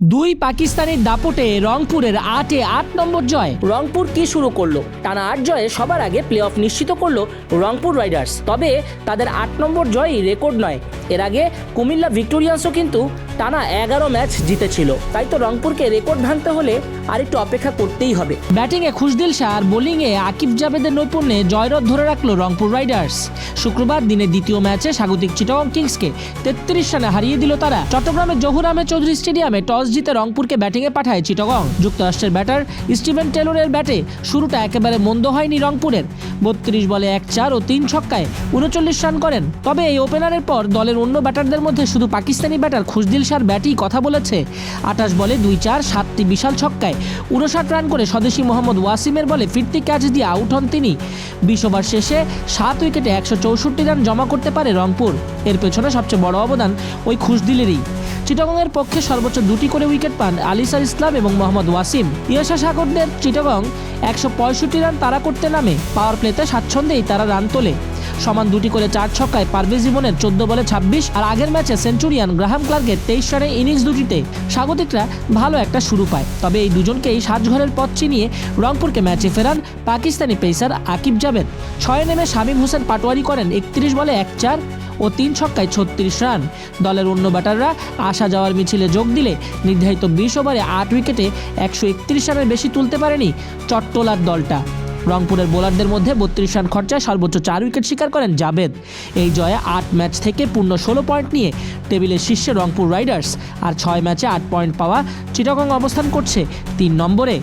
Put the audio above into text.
দুই পাকিস্তানের দাপটে রংপুরের আটে আট নম্বর জয়। রংপুর কি শুরু করল? টানা আট জয়ে সবার আগে প্লে অফ নিশ্চিত করল রংপুর রাইডার্স তবে তাদের আট নম্বর জয়ই রেকর্ড নয়। এর আগে কুমিল্লা ভিক্টোরিয়ান্সও কিন্তু টানা এগারো ম্যাচ জিতেছিল। তাই তো রংপুরকে রেকর্ড ভাঙতে হলে আর একটু অপেক্ষা করতেই হবে। ব্যাটিংয়ে খুশদিল শাহ আর বোলিংয়ে আকিব জাভেদের নৈপুণ্যে জয়রথ ধরে রাখল রংপুর রাইডার্স। শুক্রবার দিনের দ্বিতীয় ম্যাচে স্বাগতিক চিটগং কিংসকে তেত্রিশ রানে হারিয়ে দিল তারা। চট্টগ্রামের জহুর আহমেদ চৌধুরী স্টেডিয়ামে টস জিতে রংপুরকে ব্যাটিংয়ে পাঠায় চিটগং। যুক্তরাষ্ট্রের ব্যাটার স্টিভেন টেলরের ব্যাটে শুরুটা একেবারে মন্দ হয়নি রংপুরের। বত্রিশ বলে এক চার ও তিন ছক্কায় উনচল্লিশ রান করেন। তবে এই ওপেনারের পর দলের অন্য ব্যাটারদের মধ্যে শুধু পাকিস্তানি ব্যাটার খুশদিল শাহর ব্যাটই কথা বলেছে। আঠাশ বলে দুই চার, সাতটি বিশাল ছক্কায়। উনষাট রান করে স্বদেশি মোহাম্মদ ওয়াসিমের বলে ফিরতি ক্যাচ দিয়ে আউট হন তিনি। বিশ ওভার শেষে সাত উইকেটে একশো চৌষট্টি রান জমা করতে পারে রংপুর। এর পেছনে সবচেয়ে বড় অবদান ওই খুশদিলেরই। চিটাগংয়ের পক্ষে সর্বোচ্চ দুটি করে উইকেট পান আলিসার ইসলাম এবং মোহাম্মদ ওয়াসিম। ইয়াশা সাগরদের চিটাগং একশো পঁয়ষট্টি রান তারা করতে নামে। পাওয়ার প্লেতে স্বাচ্ছন্দ্যেই তারা রান তোলে। সমান দুটি করে চার ছক্কায় পারভেজ জীবনের চোদ্দ বলে ছাব্বিশ, আর আগের ম্যাচে সেঞ্চুরিয়ান গ্রাহাম ক্লার্কের তেইশ রানের ইনিংস দুটিতে স্বাগতিকরা ভালো একটা শুরু পায়। তবে এই দুজনকেই সাজঘরের পথ চিনিয়ে রংপুরকে ম্যাচে ফেরান পাকিস্তানি পেসার আকিব জাভেদ। ছয় নেমে শামীম হোসেন পাটোয়ারি করেন একত্রিশ বলে এক চার ও তিন ছক্কায় ছত্রিশ রান। দলের অন্য ব্যাটাররা আসা যাওয়ার মিছিলে যোগ দিলে নির্ধারিত বিশ ওভারে আট উইকেটে একশো একত্রিশ রানের বেশি তুলতে পারেনি চট্টলার দলটা। রংপুরের বোলারদের মধ্যে বত্রিশ রান খরচায় সর্বোচ্চ চার উইকেট শিকার করেন জাভেদ। এই জয়ে আট ম্যাচ থেকে পূর্ণ ষোলো পয়েন্ট নিয়ে টেবিলের শীর্ষে রংপুর রাইডার্স, আর ছয় ম্যাচে আট পয়েন্ট পাওয়া চিটাগং অবস্থান করছে তিন নম্বরে।